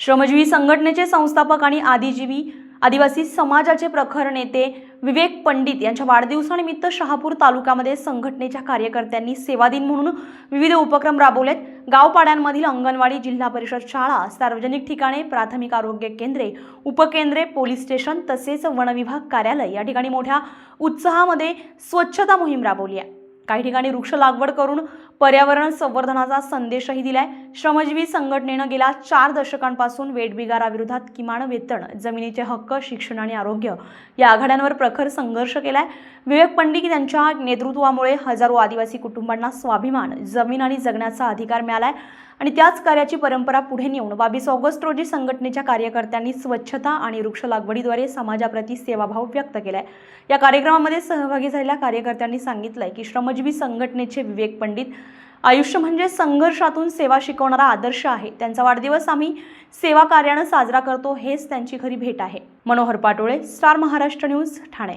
श्रमजीवी संघटनेचे संस्थापक आणि आदिजीवी आदिवासी समाजाचे प्रखर नेते विवेक पंडित यांच्या वाढदिवसानिमित्त शहापूर तालुक्यामध्ये संघटनेच्या कार्यकर्त्यांनी सेवा दिन म्हणून विविध उपक्रम राबवलेत. गावपाड्यांमधील अंगणवाडी जिल्हा परिषद शाळा सार्वजनिक ठिकाणे प्राथमिक आरोग्य केंद्रे उपकेंद्रे पोलीस स्टेशन तसेच वनविभाग कार्यालय या ठिकाणी मोठ्या उत्साहामध्ये स्वच्छता मोहीम राबवली आहे. काही ठिकाणी वृक्ष लागवड करून पर्यावरण संवर्धनाचा संदेशही दिलाय. श्रमजीवी संघटनेनं गेल्या चार दशकांपासून वेटबिगाराविरोधात किमान वेतन जमिनीचे हक्क शिक्षण आणि आरोग्य या आघाड्यांवर प्रखर संघर्ष केलाय. विवेक पंडित यांच्या नेतृत्वामुळे हजारो आदिवासी कुटुंबांना स्वाभिमान जमीन आणि जगण्याचा अधिकार मिळालाय. आणि त्याच कार्याची परंपरा पुढे नेऊन बावीस ऑगस्ट रोजी संघटनेच्या कार्यकर्त्यांनी स्वच्छता आणि वृक्ष लागवडीद्वारे समाजाप्रती सेवाभाव व्यक्त केलाय. या कार्यक्रमामध्ये सहभागी झालेल्या कार्यकर्त्यांनी सांगितलंय की श्रमजीवी संघटनेचे विवेक पंडित आयुष्य म्हणजे संघर्षातून सेवा शिकवणारा आदर्श आहे. त्यांचा वाढदिवस आम्ही सेवा कार्यानं साजरा करतो हेच त्यांची खरी भेट आहे. Manohar Patole Star Maharashtra News Thane.